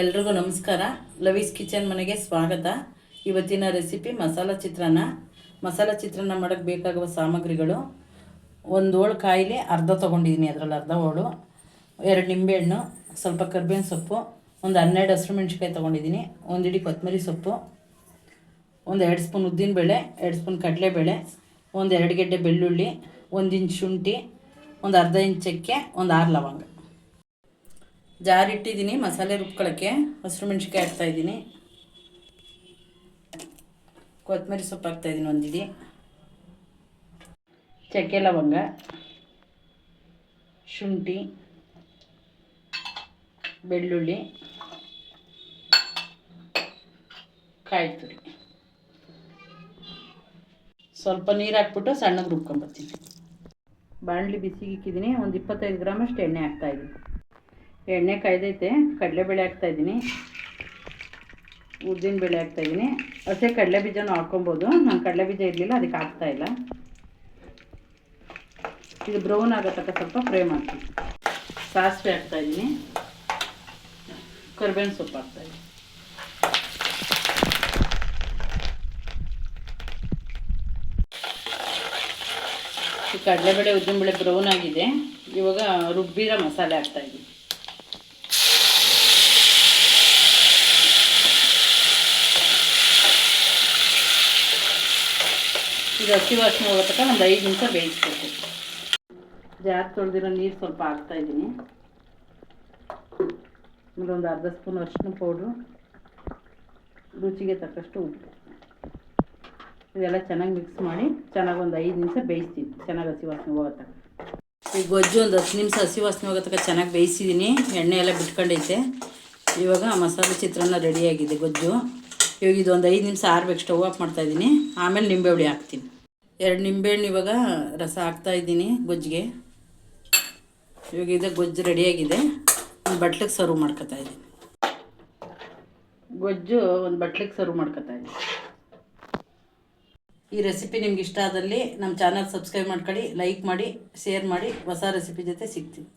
ಎಲ್ರಿಗೂ ನಮಸ್ಕಾರ. ಲವೀಸ್ ಕಿಚನ್ ಮನೆಗೆ ಸ್ವಾಗತ. ಇವತ್ತಿನ ರೆಸಿಪಿ ಮಸಾಲ ಚಿತ್ರಾನ್ನ. ಮಸಾಲ ಚಿತ್ರಾನ್ನ ಮಾಡೋಕ್ಕೆ ಬೇಕಾಗುವ ಸಾಮಗ್ರಿಗಳು. ಒಂದು ಓಳು ಕಾಯಿಲೆ, ಅರ್ಧ ತೊಗೊಂಡಿದ್ದೀನಿ ಅದರಲ್ಲಿ ಅರ್ಧ ಓಳು ಎರಡು ನಿಂಬೆಹಣ್ಣು, ಸ್ವಲ್ಪ ಕರ್ಬೇವಿನ ಸೊಪ್ಪು, ಒಂದು ಹನ್ನೆರಡು ಹಸಿರು ಮೆಣಸಿನ್ಕಾಯಿ ತೊಗೊಂಡಿದ್ದೀನಿ ಒಂದು ಇಡೀ ಕೊತ್ತಂಬರಿ ಸೊಪ್ಪು, ಒಂದು ಎರಡು ಸ್ಪೂನ್ ಉದ್ದಿನಬೇಳೆ, ಎರಡು ಸ್ಪೂನ್ ಕಡಲೆಬೇಳೆ, ಒಂದು ಎರಡು ಗೆಡ್ಡೆ ಬೆಳ್ಳುಳ್ಳಿ, ಒಂದು ಇಂಚ್ ಶುಂಠಿ, ಒಂದು ಅರ್ಧ ಇಂಚ್ ಚಕ್ಕೆ, ಒಂದು ಆರು ಲವಂಗ. ಜಾರ್ ಇಟ್ಟಿದ್ದೀನಿ ಮಸಾಲೆ ರುಬ್ಕೊಳ್ಳೋಕ್ಕೆ ಹಸಿರು ಮೆಣಸಿನ್ಕಾಯಿ ಹಾಕ್ತಾಯಿದ್ದೀನಿ ಕೊತ್ತಂಬರಿ ಸೊಪ್ಪು ಹಾಕ್ತಾಯಿದ್ದೀನಿ ಒಂದಿಡಿ ಚಕ್ಕೆ ಲವಂಗ, ಶುಂಠಿ, ಬೆಳ್ಳುಳ್ಳಿ, ಕಾಯಿ ತುರಿ. ಸ್ವಲ್ಪ ನೀರು ಹಾಕ್ಬಿಟ್ಟು ಸಣ್ಣಗೆ ರುಬ್ಕೊಂಡ್ಬರ್ತೀನಿ ಬಾಣಲಿ ಬಿಸಿಗೆ ಇಕ್ಕಿದ್ದೀನಿ, ಒಂದು ಇಪ್ಪತ್ತೈದು ಗ್ರಾಮಷ್ಟು ಎಣ್ಣೆ ಹಾಕ್ತಾಯಿದ್ದೀನಿ ಎಣ್ಣೆ ಕಾಯ್ದೈತೆ ಕಡಲೆಬೇಳೆ ಹಾಕ್ತಾಯಿದ್ದೀನಿ ಹಾಕ್ತಾ ಹಾಕ್ತಾಯಿದ್ದೀನಿ ಹಸೆ ಕಡಲೆ ಬೀಜನೂ ಹಾಕ್ಕೊಬೋದು. ನಾನು ಕಡಲೆ ಬೀಜ ಇರಲಿಲ್ಲ, ಅದಕ್ಕೆ ಹಾಕ್ತಾಯಿಲ್ಲ ಇದು ಬ್ರೌನ್ ಆಗೋ ತನಕ ಸ್ವಲ್ಪ ಫ್ರೈ ಮಾಡ್ತೀನಿ. ಸಾಸಿವೆ ಹಾಕ್ತಾಯಿದ್ದೀನಿ ಕರ್ಬೇವಿನ ಸೊಪ್ಪು ಹಾಕ್ತಾಯಿದ್ದೀನಿ ಕಡಲೆಬೇಳೆ ಉದ್ದಿನಬೇಳೆ ಬ್ರೌನ್ ಆಗಿದೆ. ಇವಾಗ ರುಬ್ಬಿರೋ ಮಸಾಲೆ ಹಾಕ್ತಾಯಿದ್ದೀನಿ ಇದು ಹಸಿ ವಾಸನೆ ಹೋಗೋ ತನಕ ಒಂದು ಐದು ನಿಮಿಷ ಬೇಯಿಸ್ಬೇಕು. ಜಾರ್ ತೊಳೆದಿರೋ ನೀರು ಸ್ವಲ್ಪ ಹಾಕ್ತಾಯಿದ್ದೀನಿ ಆಮೇಲೆ ಒಂದು ಅರ್ಧ ಸ್ಪೂನ್ ಅರಿಶಿನ ಪೌಡ್ರು. ರುಚಿಗೆ ತಕ್ಕಷ್ಟು ಉಪ್ಪು. ಇದೆಲ್ಲ ಚೆನ್ನಾಗಿ ಮಿಕ್ಸ್ ಮಾಡಿ ಚೆನ್ನಾಗಿ ಒಂದು ಐದು ನಿಮಿಷ ಬೇಯಿಸ್ತೀನಿ. ಚೆನ್ನಾಗಿ ಹಸಿ ವಾಸನೆ ಹೋಗೋ ತನಕ. ಈ ಗೊಜ್ಜು ಒಂದು ಹತ್ತು ನಿಮಿಷ ಹಸಿ ವಾಸನೆ ಹೋಗೋ ತನಕ ಚೆನ್ನಾಗಿ ಬೇಯಿಸಿದ್ದೀನಿ. ಎಣ್ಣೆ ಎಲ್ಲ ಬಿಟ್ಕೊಂಡೈತೆ. ಇವಾಗ ಮಸಾಲೆ ಚಿತ್ರಾನ್ನ ರೆಡಿಯಾಗಿದೆ ಗೊಜ್ಜು. ಇವಾಗ ಇದೊಂದು ಐದು ನಿಮಿಷ ಆರ್ಬೇಕು, ಸ್ಟವ್ ಆಫ್ ಮಾಡ್ತಾಯಿದ್ದೀನಿ ಆಮೇಲೆ ನಿಂಬೆ ಹುಳಿ ಹಾಕ್ತೀನಿ. ಎರಡು ನಿಂಬೆಹಣ್ಣು ಇವಾಗ ರಸ ಹಾಕ್ತಾ ಇದ್ದೀನಿ ಗೊಜ್ಜಿಗೆ. ಇವಾಗ ಇದೆ ಗೊಜ್ಜು ರೆಡಿಯಾಗಿದೆ ಒಂದು ಬಟ್ಲಿಗೆ ಸರ್ವ್ ಮಾಡ್ಕೊತಾ ಇದ್ದೀನಿ. ಗೊಜ್ಜು ಒಂದು ಬಟ್ಲಿಗೆ ಸರ್ವ್ ಮಾಡ್ಕೊತಾ ಇದ್ದೀನಿ. ಈ ರೆಸಿಪಿ ನಿಮ್ಗೆ ಇಷ್ಟ ಆದಲ್ಲಿ ನಮ್ಮ ಚಾನಲ್ ಸಬ್ಸ್ಕ್ರೈಬ್ ಮಾಡ್ಕೊಳ್ಳಿ ಲೈಕ್ ಮಾಡಿ ಶೇರ್ ಮಾಡಿ, ಹೊಸ ರೆಸಿಪಿ ಜೊತೆ ಸಿಗ್ತೀನಿ